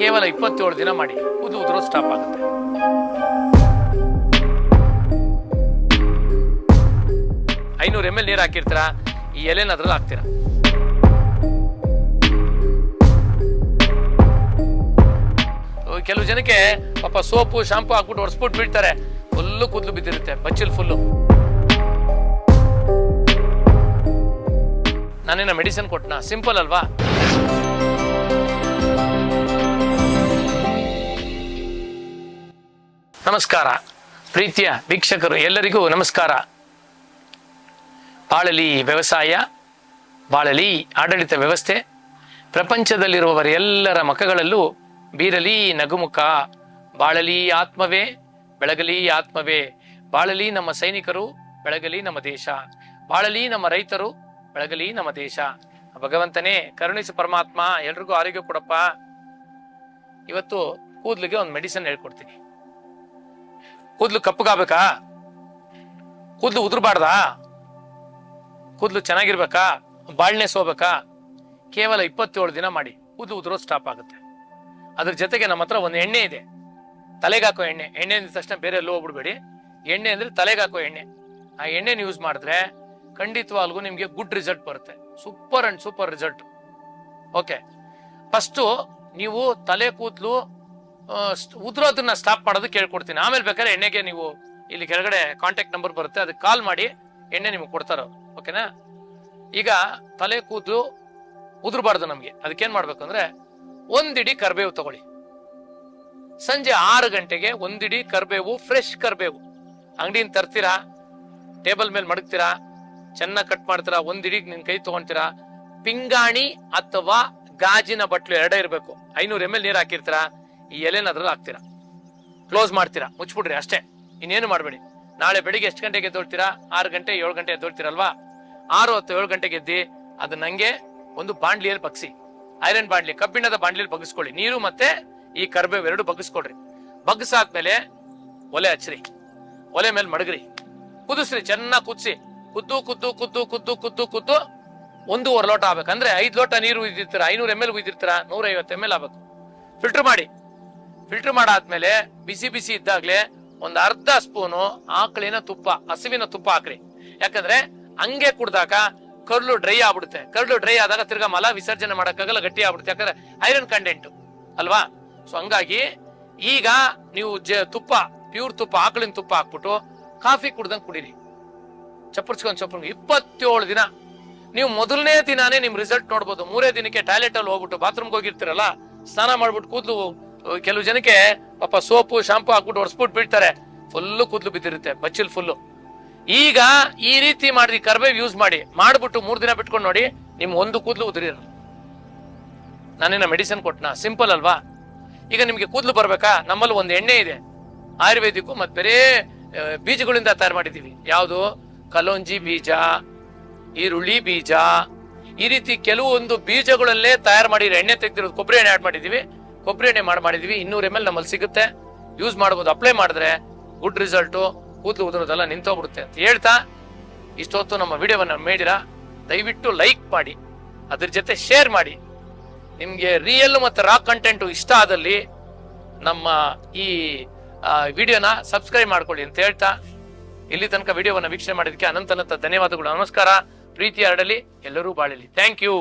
ಕೇವಲ ಇಪ್ಪತ್ತೇಳು ದಿನ ಮಾಡಿ. ಉದು ಉದುರೋ ಸ್ಟಾಪ್ ಆಗುತ್ತೆ. ಐನೂರು ಎಂ ಎಲ್ ನೀರು ಹಾಕಿರ್ತೀರಾ? ಈ ಎಲೆನ ಅದ್ರಲ್ಲಿ ಹಾಕ್ತೀರಾ? ಕೆಲವು ಜನಕ್ಕೆ ಪಾಪ ಸೋಪು, ಶಾಂಪು ಹಾಕ್ಬಿಟ್ಟು ಒರೆಸ್ಬಿಟ್ಟು ಬಿಡ್ತಾರೆ ಫುಲ್ಲು ಕೂದಲು ಬಿದ್ದಿರುತ್ತೆ, ಬಚ್ಚಿಲ್ ಫುಲ್ಲು. ನಾನೇನ ಮೆಡಿಸಿನ್ ಕೊಟ್ಟನ ಸಿಂಪಲ್ ಅಲ್ವಾ? ನಮಸ್ಕಾರ. ಪ್ರೀತಿಯ ವೀಕ್ಷಕರು ಎಲ್ಲರಿಗೂ ನಮಸ್ಕಾರ. ಬಾಳಲಿ ವ್ಯವಸಾಯ, ಬಾಳಲಿ ಆಡಳಿತ ವ್ಯವಸ್ಥೆ ಪ್ರಪಂಚದಲ್ಲಿರುವವರೆಲ್ಲರ ಮಖಗಳಲ್ಲೂ ಬೀರಲಿ ನಗುಮುಖ, ಬಾಳಲಿ ಆತ್ಮವೇ, ಬೆಳಗಲಿ ಆತ್ಮವೇ, ಬಾಳಲಿ ನಮ್ಮ ಸೈನಿಕರು, ಬೆಳಗಲಿ ನಮ್ಮ ದೇಶ, ಬಾಳಲಿ ನಮ್ಮ ರೈತರು, ಬೆಳಗಲಿ ನಮ್ಮ ದೇಶ. ಭಗವಂತನೇ, ಕರುಣಿಸು ಪರಮಾತ್ಮ, ಎಲ್ರಿಗೂ ಆರೋಗ್ಯ ಕೊಡಪ್ಪ. ಇವತ್ತು ಕೂದಲಿಗೆ ಒಂದು ಮೆಡಿಸಿನ್ ಹೇಳ್ಕೊಡ್ತೀನಿ. ಕೂದ್ಲು ಕಪ್ಪಗಾಗಬೇಕಾ? ಕೂದ್ಲು ಉದುರ್ಬಾರ್ದಾ? ಕೂದಲು ಚೆನ್ನಾಗಿರ್ಬೇಕಾ? ಬಾಳ್ನೆ ಸೋಬೇಕಾ? ಕೇವಲ ಇಪ್ಪತ್ತೇಳು ದಿನ ಮಾಡಿ ಕೂದಲು ಉದುರೋದು ಸ್ಟಾಪ್ ಆಗುತ್ತೆ. ಅದ್ರ ಜೊತೆಗೆ ನಮ್ಮ ಹತ್ರ ಒಂದು ಎಣ್ಣೆ ಇದೆ. ತಲೆಗೆ ಹಾಕೋ ಎಣ್ಣೆ. ಎಣ್ಣೆ ಅಂದ ತಕ್ಷಣ ಬೇರೆ ಎಲ್ಲೂ ಹೋಗ್ಬಿಡ್ಬೇಡಿ. ಎಣ್ಣೆ ಅಂದ್ರೆ ತಲೆಗೆ ಹಾಕೋ ಎಣ್ಣೆ. ಆ ಎಣ್ಣೆನ ಯೂಸ್ ಮಾಡಿದ್ರೆ ಖಂಡಿತವಾಗ್ಲೂ ನಿಮಗೆ ಗುಡ್ ರಿಸಲ್ಟ್ ಬರುತ್ತೆ. Super and super result okay first ನೀವು ತಲೆ ಕೂದಲು ಉದುರೋದನ್ನ ಸ್ಟಾಪ್ ಮಾಡೋದು ಕೇಳ್ಕೊಡ್ತೀನಿ. ಆಮೇಲೆ ಬೇಕಾದ್ರೆ ಎಣ್ಣೆಗೆ ನೀವು ಇಲ್ಲಿ ಕೆಳಗಡೆ ಕಾಂಟ್ಯಾಕ್ಟ್ ನಂಬರ್ ಬರುತ್ತೆ, ಅದಕ್ಕೆ ಕಾಲ್ ಮಾಡಿ ಎಣ್ಣೆ ನಿಮ್ಗೆ ಕೊಡ್ತಾರ ಓಕೆನಾ ಈಗ ತಲೆ ಕೂದಲು ಉದುರಬಾರ್ದು ನಮ್ಗೆ. ಅದಕ್ಕೇನ್ ಮಾಡ್ಬೇಕು ಅಂದ್ರೆ ಒಂದಿಡಿ ಕರ್ಬೇವು ತಗೊಳ್ಳಿ. ಸಂಜೆ ಆರು ಗಂಟೆಗೆ ಒಂದಿಡಿ ಕರ್ಬೇವು ಫ್ರೆಶ್ ಕರ್ಬೇವು. ಅಂಗಡಿಯಿಂದ ತರ್ತೀರಾ? ಟೇಬಲ್ ಮೇಲೆ ಮಡಗ್ತೀರಾ? ಚೆನ್ನಾಗಿ ಕಟ್ ಮಾಡ್ತೀರಾ? ಒಂದಿಡಿಗೆ ನಿನ್ ಕೈ ತಗೊಂತೀರಾ? ಪಿಂಗಾಣಿ ಅಥವಾ ಗಾಜಿನ ಬಟ್ಲು ಎರಡೇ ಇರಬೇಕು. ಐನೂರು ಎಂ ಎಲ್ ನೀರು ಹಾಕಿರ್ತೀರಾ? ಈ ಎಲೆನ ಅದ್ರಲ್ಲಿ ಹಾಕ್ತೀರಾ? ಕ್ಲೋಸ್ ಮಾಡ್ತೀರಾ? ಮುಚ್ಬಿಡ್ರಿ ಅಷ್ಟೇ. ಇನ್ನೇನು ಮಾಡಬೇಡಿ. ನಾಳೆ ಬೆಳಿಗ್ಗೆ ಎಷ್ಟು ಗಂಟೆಗೆ ಎದ್ದೊಳ್ತೀರಾ? ಆರು ಗಂಟೆ, ಏಳು ಗಂಟೆ ಎದ್ದೊಳ್ತೀರಲ್ವಾ? ಆರು ಹತ್ತು ಏಳು ಗಂಟೆಗೆ ಎದ್ದಿ, ಅದು ನಂಗೆ ಒಂದು ಬಾಂಡ್ಲಿಯಲ್ಲಿ ಬಗ್ಸಿ. ಐರನ್ ಬಾಂಡ್ಲಿ ಕಬ್ಬಿಣದ ಬಾಂಡ್ಲಿಯಲ್ಲಿ ಬಗ್ಸ್ಕೊಳ್ಳಿ. ನೀರು ಮತ್ತೆ ಈ ಕರ್ಬೇವು ಎರಡು ಬಗ್ಸ್ಕೊಡ್ರಿ ಬಗ್ಸಾದ್ಮೇಲೆ ಒಲೆ ಹಚ್ಚ್ರಿ ಒಲೆ ಮೇಲೆ ಮಡಗ್ರಿ. ಕುದಿಸ್ರಿ, ಚೆನ್ನಾಗಿ ಕುದಿಸಿ. ಕುದ್ದು ಕುದ್ದು ಕುದ್ದು ಕುದ್ದು ಕುದ್ದು ಕುದ್ದು ಒಂದೂವರೆ ಲೋಟ ಆಗ್ಬೇಕಂದ್ರೆ ಐದು ಲೋಟ ನೀರು ಉಯ್ದಿರ್ತೀರಾ? ಐನೂರು ಎಂ ಎಲ್ ಉಯ್ದಿರ್ತೀರಾ? ನೂರೈವತ್ತು ಎಂ ಎಲ್ ಆಗ್ಬೇಕು. ಫಿಲ್ಟರ್ ಮಾಡಿ. ಫಿಲ್ಟರ್ ಮಾಡಾದ್ಮೇಲೆ ಬಿಸಿ ಬಿಸಿ ಇದ್ದಾಗಲೇ ಒಂದ್ ಅರ್ಧ ಸ್ಪೂನು ಆಕಳಿನ ತುಪ್ಪ, ಹಸುವಿನ ತುಪ್ಪ ಹಾಕ್ರಿ. ಯಾಕಂದ್ರೆ ಹಂಗೆ ಕುಡ್ದಾಗ ಕರ್ಲು ಡ್ರೈ ಆಗ್ಬಿಡುತ್ತೆ. ಕರ್ಲು ಡ್ರೈ ಆದಾಗ ತಿರ್ಗಾ ಮಲ ವಿಸರ್ಜನೆ ಮಾಡಕ್ಕಾಗಲ್ಲ, ಗಟ್ಟಿ ಆಗ್ಬಿಡುತ್ತೆ. ಯಾಕಂದ್ರೆ ಐರನ್ ಕಂಟೆಂಟ್. ಅಲ್ವಾ? ಸೊ ಹಂಗಾಗಿ ಈಗ ನೀವು ಜ ತುಪ್ಪ, ಪ್ಯೂರ್ ತುಪ್ಪ, ಆಕಳಿನ ತುಪ್ಪ ಹಾಕ್ಬಿಟ್ಟು ಕಾಫಿ ಕುಡ್ದಂಗೆ ಕುಡೀರಿ. ಚಪ್ಪರ್ಸ್ಕೊಂಡ್ ಚಪ್ಪರ್ ಇಪ್ಪತ್ತೇಳು ದಿನ. ನೀವು ಮೊದಲನೇ ದಿನಾನೇ ನಿಮ್ ರಿಸಲ್ಟ್ ನೋಡ್ಬೋದು. ಮೂರೇ ದಿನಕ್ಕೆ ಟಾಯ್ಲೆಟ್ ಅಲ್ಲಿ ಹೋಗ್ಬಿಟ್ಟು ಬಾತ್ರೂಮ್ಗೆ ಹೋಗಿರ್ತೀರಲ್ಲ, ಸ್ನಾನ ಮಾಡ್ಬಿಟ್ಟು ಕೂದಲು ಕೆಲವು ಜನಕ್ಕೆ ಪಾಪ ಸೋಪು, ಶಾಂಪು ಹಾಕ್ಬಿಟ್ಟು ಒರೆಸ್ಬಿಟ್ಟು ಬಿಡ್ತಾರೆ. ಫುಲ್ಲು ಕೂದಲು ಬಿದ್ದಿರುತ್ತೆ ಬಚ್ಚಲ್ ಫುಲ್ಲು ಈಗ ಈ ರೀತಿ ಮಾಡಿ, ಕರ್ಬೇವ್ ಯೂಸ್ ಮಾಡಿ, ಮಾಡ್ಬಿಟ್ಟು ಮೂರ್ ದಿನ ಬಿಟ್ಕೊಂಡು ನೋಡಿ, ನಿಮ್ ಒಂದು ಕೂದಲು ಉದುರಿರ. ನಾನೇನ ಮೆಡಿಸಿನ್ ಕೊಟ್ಟನ ಸಿಂಪಲ್ ಅಲ್ವಾ? ಈಗ ನಿಮ್ಗೆ ಕೂದಲು ಬರ್ಬೇಕಾ? ನಮ್ಮಲ್ಲಿ ಒಂದು ಎಣ್ಣೆ ಇದೆ. ಆಯುರ್ವೇದಿಕ್ಕು ಮತ್ತೆ ಬೇರೆ ಬೀಜಗಳಿಂದ ತಯಾರು ಮಾಡಿದೀವಿ ಯಾವುದು? ಕಲೋಂಜಿ ಬೀಜ, ಈರುಳ್ಳಿ ಬೀಜ. ಈ ರೀತಿ ಕೆಲವೊಂದು ಬೀಜಗಳಲ್ಲೇ ತಯಾರು ಮಾಡಿರೋ ಎಣ್ಣೆ ತೆಗೆದಿರೋದು, ಕೊಬ್ಬರಿ ಎಣ್ಣೆ ಆಡ್ ಮಾಡಿದೀವಿ ಕೊಬ್ಬರಿ ಎಣ್ಣೆ ಮಾಡಿ ಮಾಡಿದೀವಿ. ಇನ್ನೂರು ಎಂ ಎಲ್ ನಮ್ಮಲ್ಲಿ ಸಿಗುತ್ತೆ. ಯೂಸ್ ಮಾಡ್ಬೋದು. ಅಪ್ಲೈ ಮಾಡಿದ್ರೆ ಗುಡ್ ರಿಸಲ್ಟು ಕೂದಲು ಉದುರೋದೆಲ್ಲ ನಿಂತೋಗ್ಬಿಡುತ್ತೆ ಅಂತ ಹೇಳ್ತಾ ಇಷ್ಟೊತ್ತು ನಮ್ಮ ವಿಡಿಯೋವನ್ನು ಮೇಡಿರಾ ದಯವಿಟ್ಟು ಲೈಕ್ ಮಾಡಿ. ಅದ್ರ ಜೊತೆ ಶೇರ್ ಮಾಡಿ. ನಿಮಗೆ ರಿಯಲ್ ಮತ್ತು ರಾ ಕಂಟೆಂಟು ಇಷ್ಟ ಆದಲ್ಲಿ ನಮ್ಮ ಈ ವಿಡಿಯೋನ ಸಬ್ಸ್ಕ್ರೈಬ್ ಮಾಡ್ಕೊಳ್ಳಿ ಅಂತ ಹೇಳ್ತಾ ಇಲ್ಲಿ ತನಕ ವಿಡಿಯೋವನ್ನು ವೀಕ್ಷಣೆ ಮಾಡಿದಕ್ಕೆ ಅನಂತ ಅನಂತ ಧನ್ಯವಾದಗಳು. ನಮಸ್ಕಾರ. ಪ್ರೀತಿ ಹರಡಲಿ. ಎಲ್ಲರೂ ಬಾಳಲಿ. Thank you